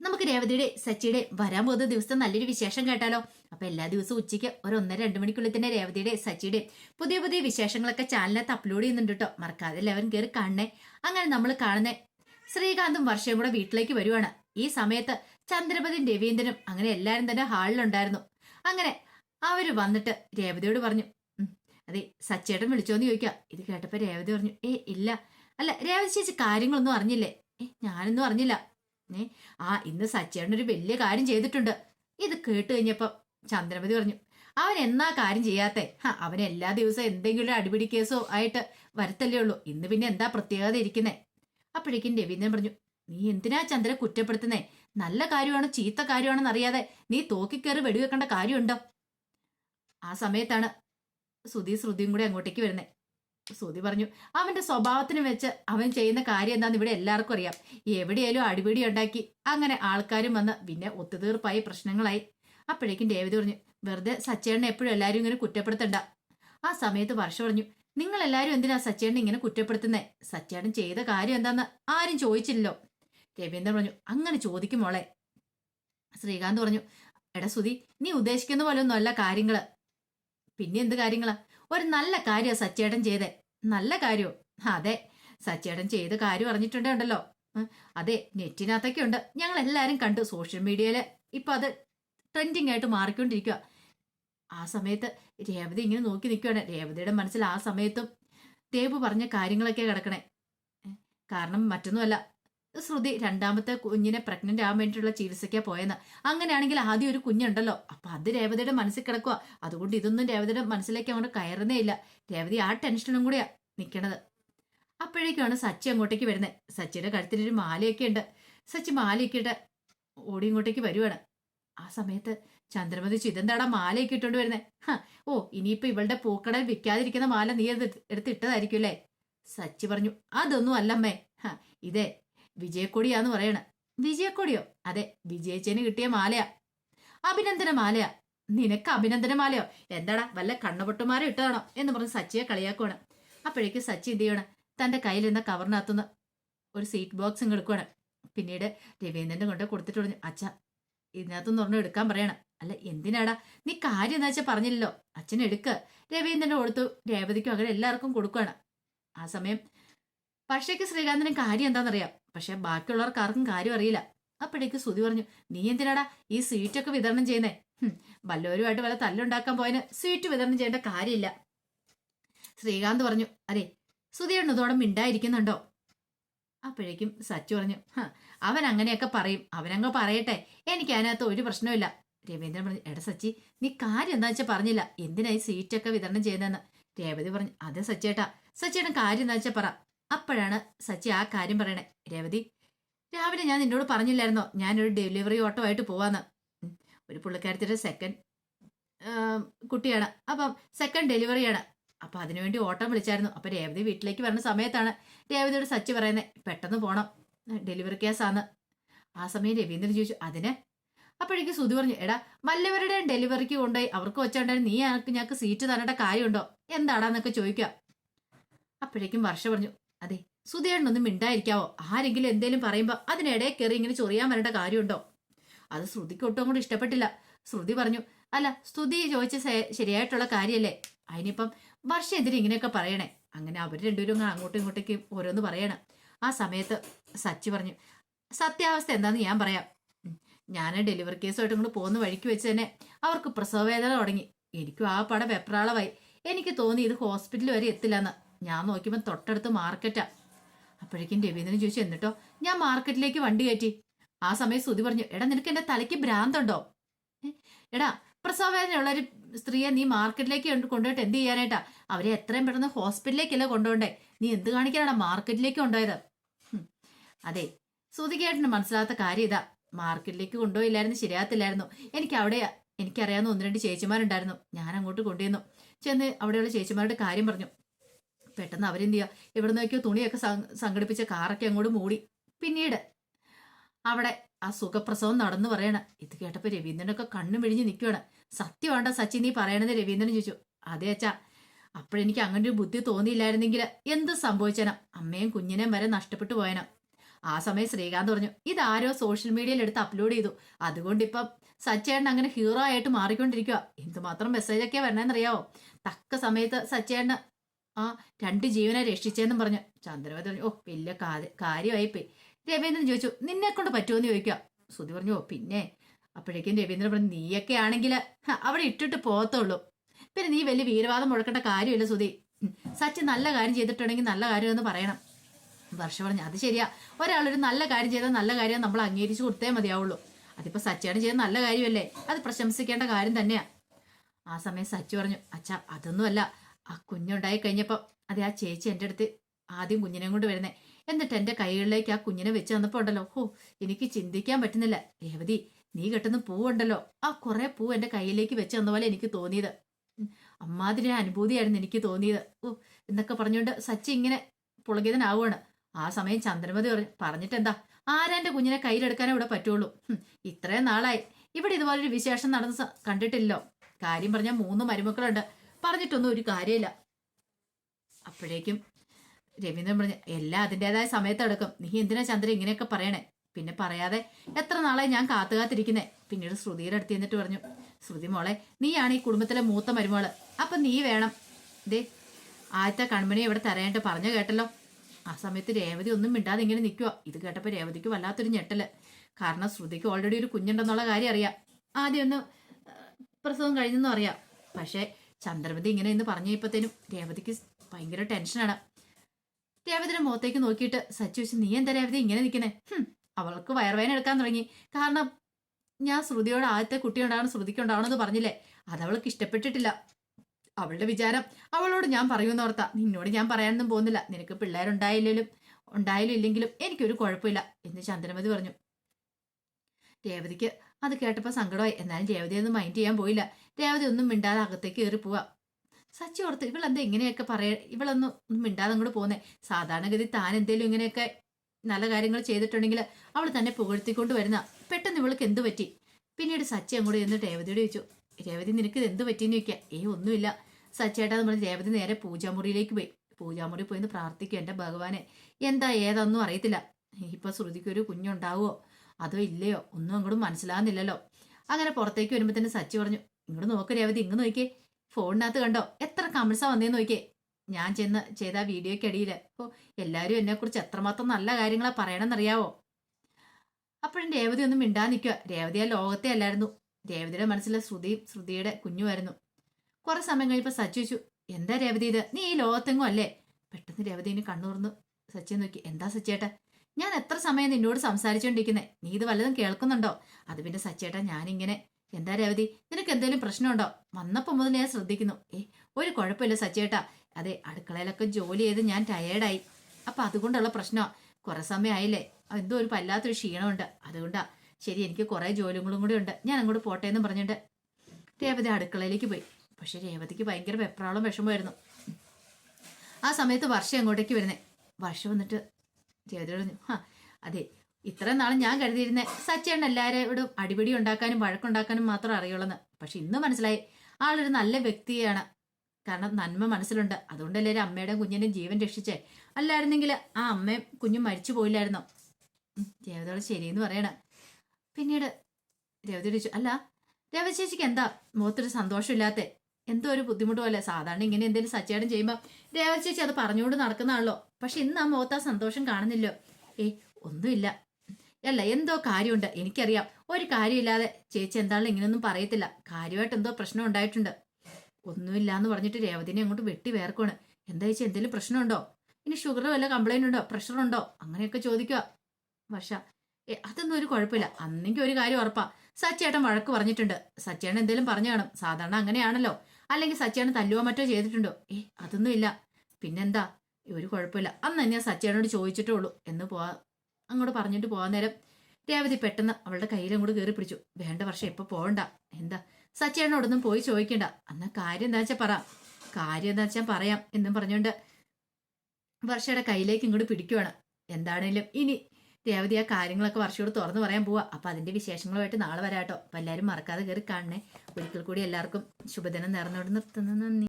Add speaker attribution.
Speaker 1: നമുക്ക് രേവതിയുടെ സച്ചിയുടെ വരാൻ പോകുന്ന ദിവസം നല്ലൊരു വിശേഷം കേട്ടാലോ? അപ്പൊ എല്ലാ ദിവസവും ഉച്ചയ്ക്ക് ഒരു ഒന്നര രണ്ട് മണിക്കുള്ളിൽ തന്നെ രേവതിയുടെ സച്ചിയുടെ പുതിയ പുതിയ വിശേഷങ്ങളൊക്കെ ചാനലിനകത്ത് അപ്ലോഡ് ചെയ്യുന്നുണ്ട് കേട്ടോ മറക്കാതെ എല്ലാവരും കയറി കാണണേ. അങ്ങനെ നമ്മൾ കാണുന്നേ ശ്രീകാന്തും വർഷയും കൂടെ വീട്ടിലേക്ക് വരുവാണ്. ഈ സമയത്ത് ചന്ദ്രപതിയും രവീന്ദ്രനും അങ്ങനെ എല്ലാവരും തന്നെ ഹാളിലുണ്ടായിരുന്നു അങ്ങനെ അവർ വന്നിട്ട് രേവതിയോട് പറഞ്ഞു "ഉം, അതെ സച്ചേട്ടൻ വിളിച്ചോന്ന് ചോദിക്കാം. ഇത് കേട്ടപ്പോ രേവതി പറഞ്ഞു ഏ ഇല്ല. അല്ല രേവതി ചേച്ചി കാര്യങ്ങളൊന്നും അറിഞ്ഞില്ലേ? ഏ ഞാനൊന്നും അറിഞ്ഞില്ല. ഏ ആ ഇന്ന് സച്ചേട്ടൻ ഒരു വലിയ കാര്യം ചെയ്തിട്ടുണ്ട്. ഇത് കേട്ട് കഴിഞ്ഞപ്പോ ചന്ദ്രമതി പറഞ്ഞു അവൻ എന്നാ കാര്യം ചെയ്യാത്തെ? അവൻ എല്ലാ ദിവസവും എന്തെങ്കിലും അടിപിടി കേസോ ആയിട്ട് വരത്തല്ലേ ഉള്ളൂ. ഇന്ന് പിന്നെ എന്താ പ്രത്യേകത ഇരിക്കുന്നേ? അപ്പോഴേക്കും രവീന്ദ്രൻ പറഞ്ഞു നീ എന്തിനാ ചന്ദ്രനെ കുറ്റപ്പെടുത്തുന്നേ? നല്ല കാര്യമാണോ ചീത്ത കാര്യമാണെന്ന് അറിയാതെ നീ തോക്കിക്കേറി വെടിവെക്കേണ്ട കാര്യമുണ്ടോ? ആ സമയത്താണ് സുധീ ശ്രുതിയും കൂടെ അങ്ങോട്ടേക്ക് വരുന്നേ. സുധി പറഞ്ഞു അവന്റെ സ്വഭാവത്തിന് വെച്ച് അവൻ ചെയ്യുന്ന കാര്യം എന്താന്ന് ഇവിടെ എല്ലാവർക്കും അറിയാം. എവിടെയാലും അടിപിടി ഉണ്ടാക്കി. അങ്ങനെ ആൾക്കാരും വന്ന് പിന്നെ ഒത്തുതീർപ്പായി പ്രശ്നങ്ങളായി. അപ്പോഴേക്കും ദേവതി പറഞ്ഞു വെറുതെ സച്ചേട്ടനെ എപ്പോഴും എല്ലാവരും ഇങ്ങനെ കുറ്റപ്പെടുത്തണ്ട. ആ സമയത്ത് വർഷ പറഞ്ഞു നിങ്ങൾ എല്ലാവരും എന്തിനാ സച്ചേട്ടനെ ഇങ്ങനെ കുറ്റപ്പെടുത്തുന്നേ? സച്ചേണ്ണൻ ചെയ്ത കാര്യം എന്താന്ന് ആരും ചോദിച്ചില്ലല്ലോ. രവീന്ദ്രൻ പറഞ്ഞു അങ്ങനെ ചോദിക്കും മോളെ. ശ്രീകാന്ത് പറഞ്ഞു എടാ സുതി നീ ഉദ്ദേശിക്കുന്ന പോലെ ഒന്നുമല്ല കാര്യങ്ങൾ. പിന്നെ എന്ത് കാര്യങ്ങളാ? ഒരു നല്ല കാര്യ സച്ചേട്ടൻ ചെയ്തേ. നല്ല കാര്യോ അതെ. സച്ചേടൻ ചെയ്ത കാര്യം അറിഞ്ഞിട്ടുണ്ടല്ലോ അതെ നെറ്റിനകത്തൊക്കെ ഉണ്ട് ഞങ്ങൾ എല്ലാവരും കണ്ടു സോഷ്യൽ മീഡിയയിൽ. ഇപ്പൊ അത് ട്രെൻഡിങ് ആയിട്ട് മാറിക്കൊണ്ടിരിക്കുക ആ സമയത്ത് രേവതി ഇങ്ങനെ നോക്കി നിൽക്കുകയാണ് രേവതിയുടെ മനസ്സിൽ ആ സമയത്തും ദേവ് പറഞ്ഞ കാര്യങ്ങളൊക്കെ കിടക്കണേ. കാരണം മറ്റൊന്നുമല്ല. ശ്രുതി രണ്ടാമത്തെ കുഞ്ഞിനെ പ്രഗ്നന്റ് ആവാൻ വേണ്ടിയിട്ടുള്ള ചികിത്സയ്ക്കാ പോയെന്ന്. അങ്ങനെയാണെങ്കിൽ ആദ്യം ഒരു കുഞ്ഞുണ്ടല്ലോ. അപ്പൊ അത് രേവതിയുടെ മനസ്സിൽ കിടക്കുക അതുകൊണ്ട് ഇതൊന്നും രേവതിയുടെ മനസ്സിലേക്ക് അങ്ങോട്ട് കയറുന്നേ ഇല്ല. രേവതി ആ ടെൻഷനും കൂടിയാ നിൽക്കണത് അപ്പോഴേക്കാണ് സച്ചി അങ്ങോട്ടേക്ക് വരുന്നത് സച്ചിയുടെ കഴുത്തിലൊരു മാലയൊക്കെ ഉണ്ട്. സച്ചി മാലയൊക്കെ ഇട്ട് ഓടി ഇങ്ങോട്ടേക്ക് വരുവാണ്. ആ സമയത്ത് ചന്ദ്രമതി ചിതെന്താടാ മാലയൊക്കെ ഇട്ടുകൊണ്ട് വരുന്നേ? ഓ ഇനിയിപ്പോ ഇവളുടെ പൂക്കടൽ വിൽക്കാതിരിക്കുന്ന മാല നീ എടുത്തിട്ടതായിരിക്കും അല്ലേ? സച്ചി പറഞ്ഞു അതൊന്നും അല്ലമ്മേ. ഇതേ വിജയക്കൊടിയാന്ന് പറയണ. വിജയക്കൊടിയോ? അതെ വിജയച്ചേന് കിട്ടിയ മാലയാ. അഭിനന്ദന മാലയാ. നിനക്ക് അഭിനന്ദന മാലയോ? എന്താടാ വല്ല കണ്ണപൊട്ടുമാരെ ഇട്ടതാണോ? എന്ന് പറഞ്ഞ് സച്ചിയെ കളിയാക്കുവാണ്. അപ്പോഴേക്ക് സച്ചി എന്ത് ചെയ്യണം? തന്റെ കയ്യിലിരുന്ന കവറിനകത്തുനിന്ന് ഒരു സീറ്റ് ബോക്സും എടുക്കുവാണ്. പിന്നീട് രവീന്ദ്രന്റെ കൊണ്ട് കൊടുത്തിട്ട് പറഞ്ഞു അച്ഛ ഇതിനകത്തുനിന്ന് ഒരെണ്ണം എടുക്കാൻ പറയണം. അല്ല എന്തിനാടാ? നീ കാര്യം എന്താ വെച്ചാൽ പറഞ്ഞില്ലല്ലോ? അച്ഛൻ എടുക്ക്. രവീന്ദ്രന് കൊടുത്തു രേവതിക്കും അങ്ങനെ എല്ലാവർക്കും കൊടുക്കുകയാണ് ആ സമയം പക്ഷേക്ക് ശ്രീകാന്തിന് കാര്യം എന്താണെന്നറിയാം പക്ഷെ ബാക്കിയുള്ളവർക്ക് ആർക്കും കാര്യം അറിയില്ല. അപ്പോഴേക്ക് സുതി പറഞ്ഞു നീ എന്തിനാടാ ഈ സ്വീറ്റൊക്കെ വിതരണം ചെയ്യുന്നേ? വല്ലവരുമായിട്ട് വല്ല തല്ലുണ്ടാക്കാൻ പോയതിന് സ്വീറ്റ് വിതരണം ചെയ്യേണ്ട കാര്യമില്ല. ശ്രീകാന്ത് പറഞ്ഞു അതെ സുധിയാണ് ഇതോടെ മിണ്ടായിരിക്കുന്നുണ്ടോ? അപ്പോഴേക്കും സച്ചു പറഞ്ഞു അവൻ അങ്ങനെയൊക്കെ പറയും. അവനങ്ങ് പറയട്ടെ. എനിക്ക് അതിനകത്ത് ഒരു പ്രശ്നമില്ല രവീന്ദ്രൻ പറഞ്ഞു എടാ സച്ചി നീ കാര്യം എന്താ വെച്ചാൽ പറഞ്ഞില്ല. എന്തിനായി സീറ്റൊക്കെ വിതരണം ചെയ്യുന്നതെന്ന്? രേവതി പറഞ്ഞു അതെ സച്ചേട്ടാ. സച്ചിയുടെ കാര്യം എന്താ വെച്ചാൽ പറ. അപ്പോഴാണ് സച്ചി ആ കാര്യം പറയണേ. രേവതി രാവിലെ ഞാൻ നിന്നോട് പറഞ്ഞില്ലായിരുന്നോ? ഞാനൊരു ഡെലിവറി ഓട്ടോ ആയിട്ട് പോവാന്ന് ഒരു പുള്ളിക്കാരത്തിന്റെ സെക്കൻഡ് കുട്ടിയാണ്. അപ്പം സെക്കൻഡ് ഡെലിവറിയാണ് അപ്പം അതിനുവേണ്ടി ഓട്ടം വിളിച്ചായിരുന്നു. അപ്പം രേവതി വീട്ടിലേക്ക് വരുന്ന സമയത്താണ് രേവതിയോട് സച്ചി പറയുന്നത് പെട്ടെന്ന് പോകണം ഡെലിവറി കേസാന്ന് ആ സമയം രവീന്ദ്രൻ ചോദിച്ചു അതിന്? അപ്പോഴേക്ക് സുധി പറഞ്ഞു എടാ മല്ലവരുടെ ഡെലിവറിക്ക് കൊണ്ടുപോയി അവർക്ക് വെച്ചോണ്ടായി നീ ഞങ്ങൾക്ക് ഞങ്ങൾക്ക് സീറ്റ് തരേണ്ട കാര്യമുണ്ടോ? എന്താടാന്നൊക്കെ ചോദിക്കുക അപ്പോഴേക്കും വർഷ പറഞ്ഞു അതെ സുധിയേട്ടനൊന്നും മിണ്ടായിരിക്കാവോ? ആരെങ്കിലും എന്തേലും പറയുമ്പോ അതിനിടയിൽ കയറി ഇങ്ങനെ ചൊറിയാൻ വരേണ്ട കാര്യമുണ്ടോ? അത് ശ്രുതിക്ക് ഒട്ടും കൂടി ഇഷ്ടപ്പെട്ടില്ല. ശ്രുതി പറഞ്ഞു അല്ല സ്തുതി ചോദിച്ച ശരിയായിട്ടുള്ള കാര്യല്ലേ? അതിനിപ്പം വർഷം എന്തിനാ ഇങ്ങനെയൊക്കെ പറയണേ? അങ്ങനെ അവർ രണ്ടുപേരും അങ്ങ് അങ്ങോട്ടും ഇങ്ങോട്ടേക്ക് ഓരോന്ന് പറയണം. ആ സമയത്ത് സച്ചി പറഞ്ഞു സത്യാവസ്ഥ എന്താന്ന് ഞാൻ പറയാം. ഞാൻ ഡെലിവറി കേസുമായിട്ട് ഇങ്ങോട്ട് പോകുന്ന വഴിക്ക് വെച്ച് തന്നെ അവർക്ക് പ്രസവവേദന തുടങ്ങി. എനിക്കും ആ പടം വെപ്രാളമായി. എനിക്ക് തോന്നി ഇത് ഹോസ്പിറ്റൽ വരെ എത്തില്ലെന്ന്. ഞാൻ നോക്കിയപ്പോൾ തൊട്ടടുത്ത് മാർക്കറ്റാ. അപ്പോഴേക്കും രവീന്ദ്രൻ ചോദിച്ചു എന്നിട്ടോ? ഞാൻ മാർക്കറ്റിലേക്ക് വണ്ടി കയറ്റി. ആ സമയം സുതി പറഞ്ഞു എടാ നിനക്ക് എന്റെ തലയ്ക്ക് ഭ്രാന്തുണ്ടോ? എടാ പ്രസവവേദനയുള്ള ഒരു സ്ത്രീയെ നീ മാർക്കറ്റിലേക്ക് കൊണ്ട് കൊണ്ടുപോയിട്ട് എന്ത് ചെയ്യാനായിട്ടാ? അവരെ എത്രയും പെട്ടെന്ന് ഹോസ്പിറ്റലിലേക്കല്ല കൊണ്ടുപോണ്ടേ നീ എന്ത് കാണിക്കാനാണ് മാർക്കറ്റിലേക്ക് കൊണ്ടുപോയത്. അതെ സുതികേട്ടന് മനസ്സിലാത്ത കാര്യം ഇതാ. മാർക്കറ്റിലേക്ക് കൊണ്ടുപോയില്ലായിരുന്നു ശരിയാകത്തില്ലായിരുന്നു. എനിക്ക് അവിടെ എനിക്കറിയാവുന്ന ഒന്ന് രണ്ട് ചേച്ചിമാരുണ്ടായിരുന്നു. ഞാൻ അങ്ങോട്ട് കൊണ്ടുവന്നു. ചെന്ന് അവിടെയുള്ള ചേച്ചിമാരുടെ കാര്യം പറഞ്ഞു. പെട്ടെന്ന് അവരെന്ത് ചെയ്യുക ഇവിടെ നോക്കിയോ തുണിയൊക്കെ സംഘടിപ്പിച്ച കാറൊക്കെ അങ്ങോട്ട് മൂടി. പിന്നീട് അവിടെ ആ സുഖപ്രസവം നടന്നു പറയണ. ഇത് കേട്ടപ്പോ രവീന്ദ്രനൊക്കെ കണ്ണു മിഴിഞ്ഞ് നിൽക്കുകയാണ് സത്യമാണ്ട സച്ചിൻ നീ പറയണത്? രവീന്ദ്രൻ ചോദിച്ചു. അതെ അച്ഛാ. അപ്പോഴെനിക്ക് അങ്ങനെ ഒരു ബുദ്ധി തോന്നിയില്ലായിരുന്നെങ്കിൽ എന്ത് സംഭവിച്ചേനാ? അമ്മയും കുഞ്ഞിനെയും വരെ നഷ്ടപ്പെട്ടു പോയനാ. ആ സമയം ശ്രീകാന്ത് പറഞ്ഞു ഇതാരോ സോഷ്യൽ മീഡിയയിൽ എടുത്ത് അപ്ലോഡ് ചെയ്തു. അതുകൊണ്ട് ഇപ്പം സച്ചേട്ടൻ അങ്ങനെ ഹീറോ ആയിട്ട് മാറിക്കൊണ്ടിരിക്കുക എന്തുമാത്രം മെസ്സേജൊക്കെ വരണമെന്നറിയാവോ തക്ക സമയത്ത് സച്ചേട്ടന് ആ രണ്ട് ജീവനെ രക്ഷിച്ചെന്നും പറഞ്ഞു. ചന്ദ്രവതി പറഞ്ഞു ഓ വലിയ കാര്യമായി പോയി രവീന്ദ്രൻ ചോദിച്ചു നിന്നെ കൊണ്ട് പറ്റുമെന്ന് ചോദിക്കുക? സുധി പറഞ്ഞു ഓ പിന്നെ. അപ്പോഴേക്കും രവീന്ദ്രൻ പറഞ്ഞു നീയൊക്കെ ആണെങ്കിൽ അവിടെ ഇട്ടിട്ട് പോകത്തുള്ളൂ. പിന്നെ നീ വലിയ വീരവാദം മുഴക്കേണ്ട കാര്യമില്ല സുധി. സച്ചിൻ നല്ല കാര്യം ചെയ്തിട്ടുണ്ടെങ്കിൽ നല്ല കാര്യമെന്ന് പറയണം. വർഷ പറഞ്ഞു അത് ശരിയാ. ഒരാളൊരു നല്ല കാര്യം ചെയ്താൽ നല്ല കാര്യം നമ്മൾ അംഗീകരിച്ചു കൊടുത്തേ മതിയാവുള്ളൂ. അതിപ്പോൾ സച്ചയാണ് ചെയ്ത നല്ല കാര്യമല്ലേ? അത് പ്രശംസിക്കേണ്ട കാര്യം തന്നെയാണ് ആ സമയം സച്ചു പറഞ്ഞു അച്ഛാ അതൊന്നുമല്ല. ആ കുഞ്ഞുണ്ടായി കഴിഞ്ഞപ്പോൾ അതെ ആ ചേച്ചി എന്റെ അടുത്ത് ആദ്യം കുഞ്ഞിനെ കൊണ്ട് വരുന്നേ. എന്നിട്ട് എന്റെ കൈകളിലേക്ക് ആ കുഞ്ഞിനെ വെച്ച് തന്നപ്പോൾ ഉണ്ടല്ലോ. ഹോ എനിക്ക് ചിന്തിക്കാൻ പറ്റുന്നില്ല. രേവതി നീ കെട്ടുന്ന പൂവുണ്ടല്ലോ. ആ കുറെ പൂ എന്റെ കയ്യിലേക്ക് വെച്ച് തന്ന പോലെ എനിക്ക് തോന്നിയത്. അമ്മാതിരി അനുഭൂതിയായിരുന്നു എനിക്ക് തോന്നിയത്. ഓ എന്നൊക്കെ പറഞ്ഞുകൊണ്ട് സച്ചി ഇങ്ങനെ പുളകിതനാവുകയാണ് ആ സമയം ചന്ദ്രമതി പറഞ്ഞു പറഞ്ഞിട്ടെന്താ? ആരാന്റെ കുഞ്ഞിനെ കയ്യിലെടുക്കാനേ ഇവിടെ പറ്റുള്ളൂ? ഇത്രയും നാളായി. ഇവിടെ ഇതുപോലൊരു വിശേഷം നടന്ന് കണ്ടിട്ടില്ലോ കാര്യം പറഞ്ഞാൽ മൂന്ന് മരുമക്കളുണ്ട്. പറഞ്ഞിട്ടൊന്നും ഒരു കാര്യമില്ല. അപ്പോഴേക്കും രവീന്ദ്രൻ പറഞ്ഞു എല്ലാം അതിന്റെതായ സമയത്തെടുക്കും നീ എന്തിനാ ചന്ദ്രൻ ഇങ്ങനെയൊക്കെ പറയണേ? പിന്നെ പറയാതെ എത്ര നാളായി ഞാൻ കാത്തു കാത്തിരിക്കുന്നേ പിന്നീട് ശ്രുതിയുടെ അടുത്ത് എന്നിട്ട് പറഞ്ഞു ശ്രുതി മോളെ നീയാണ് ഈ കുടുംബത്തിലെ മൂത്ത മരുമോൾ അപ്പൊ നീ വേണം. ദേ ആദ്യത്തെ കൺമണി ഇവിടെ തരേണ്ട പറഞ്ഞു കേട്ടല്ലോ. ആ സമയത്ത് രേവതി ഒന്നും മിണ്ടാതെ ഇങ്ങനെ നിൽക്കുക ഇത് കേട്ടപ്പോൾ രേവതിക്ക് വല്ലാത്തൊരു ഞെട്ടൽ. കാരണം ശ്രുതിക്ക് ഓൾറെഡി ഒരു കുഞ്ഞുണ്ടെന്നുള്ള കാര്യം അറിയാം. ആദ്യം ഒന്ന് പ്രസവം കഴിഞ്ഞെന്നും അറിയാം. പക്ഷേ ചന്ദ്രമതി ഇങ്ങനെ എന്ന് പറഞ്ഞു കഴിയപ്പോഴത്തേനും രേവതിക്ക് ഭയങ്കര ടെൻഷനാണ്. രേവതിയുടെ മുഖത്തേക്ക് നോക്കിയിട്ട് സച്ചു വെച്ച് നീ എന്താ രേവതി ഇങ്ങനെ നിൽക്കണേ? അവൾക്ക് വയർവേന എടുക്കാൻ തുടങ്ങി. കാരണം ഞാൻ ശ്രുതിയോട് ആദ്യത്തെ കുട്ടി ഉണ്ടാവണം ശ്രുതിക്ക് ഉണ്ടാവണമെന്ന് പറഞ്ഞില്ലേ? അത് അവൾക്ക് ഇഷ്ടപ്പെട്ടിട്ടില്ല. അവളുടെ വിചാരം അവളോട് ഞാൻ പറയുമെന്ന് ഓർത്ത. നിന്നോട് ഞാൻ പറയാനൊന്നും പോകുന്നില്ല. നിനക്ക് പിള്ളേരുണ്ടായില്ലെങ്കിലും ഉണ്ടായാലും ഇല്ലെങ്കിലും എനിക്കൊരു കുഴപ്പമില്ല എന്ന് ചന്ദ്രമതി പറഞ്ഞു. രേവതിക്ക് അത് കേട്ടപ്പോൾ സങ്കടമായി. എന്നാലും രേവതിയൊന്നും മൈൻഡ് ചെയ്യാൻ പോയില്ല. രേവതി ഒന്നും മിണ്ടാതെ അകത്തേക്ക് കയറി പോവാ. സച്ചി ഓർത്ത് ഇവളെന്താ ഇങ്ങനെയൊക്കെ പറയ? ഇവളൊന്നും മിണ്ടാതെ അങ്ങോട്ട് പോകുന്നേ സാധാരണഗതി താൻ എന്തേലും ഇങ്ങനെയൊക്കെ നല്ല കാര്യങ്ങൾ ചെയ്തിട്ടുണ്ടെങ്കിൽ അവൾ തന്നെ പുകഴ്ത്തിക്കൊണ്ട് വരുന്ന. പെട്ടെന്ന് ഇവൾക്ക് എന്തു പറ്റി? പിന്നീട് സച്ചി അങ്ങോട്ട് ചെന്ന് രേവതിയോട് ചോദിച്ചു രേവതി നിനക്ക് ഇത് എന്ത് പറ്റിയെന്ന് ചോദിക്കുക ഏ ഒന്നുമില്ല. സച്ചേട്ടാ നമ്മൾ രേവതി നേരെ പൂജാമുറിയിലേക്ക് പോയി. പൂജാമുറി പോയി നിന്ന് പ്രാർത്ഥിക്കും എന്റെ ഭഗവാനെ. എന്താ ഏതൊന്നും അറിയത്തില്ല. ഇപ്പൊ ശ്രുതിക്കൊരു കുഞ്ഞുണ്ടാവുമോ അതോ ഇല്ലയോ? ഒന്നും അങ്ങോട്ട് മനസ്സിലാകുന്നില്ലല്ലോ. അങ്ങനെ പുറത്തേക്ക് വരുമ്പോൾ തന്നെ സച്ചി പറഞ്ഞു ഇങ്ങോട്ട് നോക്ക് രേവതി ഇങ്ങ് നോക്കിയേ ഫോണിനകത്ത് കണ്ടോ? എത്ര കമൻസാ വന്നേന്ന് നോക്കിയേ ഞാൻ ചെന്ന് ചെയ്ത ആ വീഡിയോയ്ക്ക് അടിയിൽ ഓ എല്ലാവരും എന്നെക്കുറിച്ച് എത്രമാത്രം നല്ല കാര്യങ്ങളാ പറയണമെന്നറിയാവോ അപ്പോഴും രേവതി ഒന്നും മിണ്ടാൻ നിൽക്കുക രേവതി ആ ലോകത്തെ അല്ലായിരുന്നു. രേവതിയുടെ മനസ്സിലെ ശ്രുതിയും ശ്രുതിയുടെ കുഞ്ഞുമായിരുന്നു. കുറെ സമയം കഴിഞ്ഞപ്പോൾ സച്ചി വെച്ചു എന്താ രേവതി ഇത്? നീ ഈ ലോകത്തെങ്ങും അല്ലേ? പെട്ടെന്ന് രേവതിന് കണ്ണൂർന്ന് സച്ചി നോക്കി എന്താ സച്ചേട്ടാ? ഞാൻ എത്ര സമയം നിന്നോട് സംസാരിച്ചുകൊണ്ടിരിക്കുന്നേ നീ ഇത് വല്ലതും കേൾക്കുന്നുണ്ടോ? അത് പിന്നെ സച്ചേട്ടാ ഞാനിങ്ങനെ. എന്താ രവതി നിനക്ക് എന്തെങ്കിലും പ്രശ്നമുണ്ടോ? വന്നപ്പോൾ മുതൽ ഞാൻ ശ്രദ്ധിക്കുന്നു. ഏ ഒരു കുഴപ്പമില്ല സച്ചേട്ടാ. അതെ അടുക്കളയിലൊക്കെ ജോലി ചെയ്ത് ഞാൻ ടയേർഡായി അപ്പം അതുകൊണ്ടുള്ള പ്രശ്നമാണ് കുറെ സമയമായില്ലേ എന്തോ ഒരു വല്ലാത്തൊരു ക്ഷീണമുണ്ട്. അതുകൊണ്ടാ. ശരി എനിക്ക് കുറേ ജോലികളും കൂടി ഉണ്ട്. ഞാൻ അങ്ങോട്ട് പോട്ടെ എന്ന് പറഞ്ഞിട്ട് രേവതി അടുക്കളയിലേക്ക് പോയി. പക്ഷെ രേവതിക്ക് ഭയങ്കര വെപ്രാളം വിഷമമായിരുന്നു. ആ സമയത്ത് വർഷം അങ്ങോട്ടേക്ക് വരുന്നേ. വർഷം വന്നിട്ട് പറഞ്ഞു ഹാ അതെ ഇത്ര നാളും ഞാൻ കരുതിയിരുന്നേ സച്ചേട്ടൻ എല്ലാവരോടും അടിപിടി ഉണ്ടാക്കാനും വഴക്കുണ്ടാക്കാനും മാത്രം അറിയുള്ളെന്ന്. പക്ഷെ ഇന്ന് മനസ്സിലായി ആളൊരു നല്ല വ്യക്തിയാണ്. കാരണം നന്മ മനസ്സിലുണ്ട്. അതുകൊണ്ടല്ലേ അമ്മയുടെയും കുഞ്ഞിന്റെയും ജീവൻ രക്ഷിച്ചേ. അല്ലായിരുന്നെങ്കിൽ ആ അമ്മയും കുഞ്ഞും മരിച്ചു പോയില്ലായിരുന്നോ? രേവതിയോട് ശരിയെന്ന് പറയണ. പിന്നീട് രേവതി ചോദിച്ചു അല്ല രേവതി ചേച്ചിക്ക് എന്താ? മുഖത്തൊരു സന്തോഷമില്ലാത്ത. എന്തോ ഒരു ബുദ്ധിമുട്ട് പോലെ സാധാരണ ഇങ്ങനെ എന്തെങ്കിലും സച്ചേടം ചെയ്യുമ്പോൾ രേവതി ചേച്ചി അത് പറഞ്ഞുകൊണ്ട് നടക്കുന്നതാണല്ലോ. പക്ഷെ ഇന്ന് ആ മുഖത്ത് ആ സന്തോഷം കാണുന്നില്ലോ ഏയ് ഒന്നുമില്ല. അല്ല എന്തോ കാര്യമുണ്ട്. എനിക്കറിയാം. ഒരു കാര്യമില്ലാതെ ചേച്ചി എന്താണെങ്കിലും ഇങ്ങനെയൊന്നും പറയത്തില്ല. കാര്യമായിട്ട് എന്തോ പ്രശ്നം ഉണ്ടായിട്ടുണ്ട്. ഒന്നുമില്ല എന്ന് പറഞ്ഞിട്ട് രേവതിനെ അങ്ങോട്ട് വെട്ടി വേർക്കുവാണ്. എന്താ ചേച്ചി എന്തെങ്കിലും പ്രശ്നമുണ്ടോ? ഇനി ഷുഗർ വല്ല കംപ്ലൈന്റ് ഉണ്ടോ? പ്രഷറുണ്ടോ അങ്ങനെയൊക്കെ ചോദിക്കുക വർഷ ഏ അതൊന്നും ഒരു കുഴപ്പമില്ല. അന്നെങ്കിൽ ഒരു കാര്യം ഉറപ്പാ. സച്ചേട്ടൻ വഴക്ക് പറഞ്ഞിട്ടുണ്ട്. സച്ചേട്ടൻ എന്തെങ്കിലും പറഞ്ഞു കാണും. സാധാരണ അങ്ങനെയാണല്ലോ. അല്ലെങ്കിൽ സച്ചേണ് തല്ലുവോ മറ്റോ ചെയ്തിട്ടുണ്ടോ? ഏ അതൊന്നും ഇല്ല. പിന്നെന്താ? ഒരു കുഴപ്പമില്ല. അന്ന് ഞാൻ സച്ചേട്ടനോട് ചോദിച്ചിട്ടേ ഉള്ളൂ. എന്ന് പോവാ അങ്ങോട്ട് പറഞ്ഞിട്ട് പോകാൻ നേരം രേവതി പെട്ടെന്ന് അവളുടെ കയ്യിൽ അങ്ങോട്ട് കയറി പിടിച്ചു. വേണ്ട വർഷം ഇപ്പൊ പോകണ്ട എന്താ? സച്ചേട്ടനോടൊന്നും പോയി ചോദിക്കണ്ട. അന്നാ കാര്യം എന്താ വെച്ചാൽ പറ. കാര്യം എന്താ വെച്ചാൽ പറയാം എന്നും പറഞ്ഞുകൊണ്ട് വർഷയുടെ കയ്യിലേക്ക് ഇങ്ങോട്ട് പിടിക്കുവാണ്. എന്താണേലും ഇനി രേവതി ആ കാര്യങ്ങളൊക്കെ വർഷയോട് തുറന്നു പറയാൻ പോവാ. അപ്പൊ അതിന്റെ വിശേഷങ്ങളുമായിട്ട് നാളെ വരാട്ടോ. അപ്പൊ എല്ലാവരും മറക്കാതെ കയറി കാണണേ. ഒരിക്കൽ കൂടി എല്ലാവർക്കും ശുഭദിനം നേർന്നോട് നിർത്തുന്നു. നന്ദി.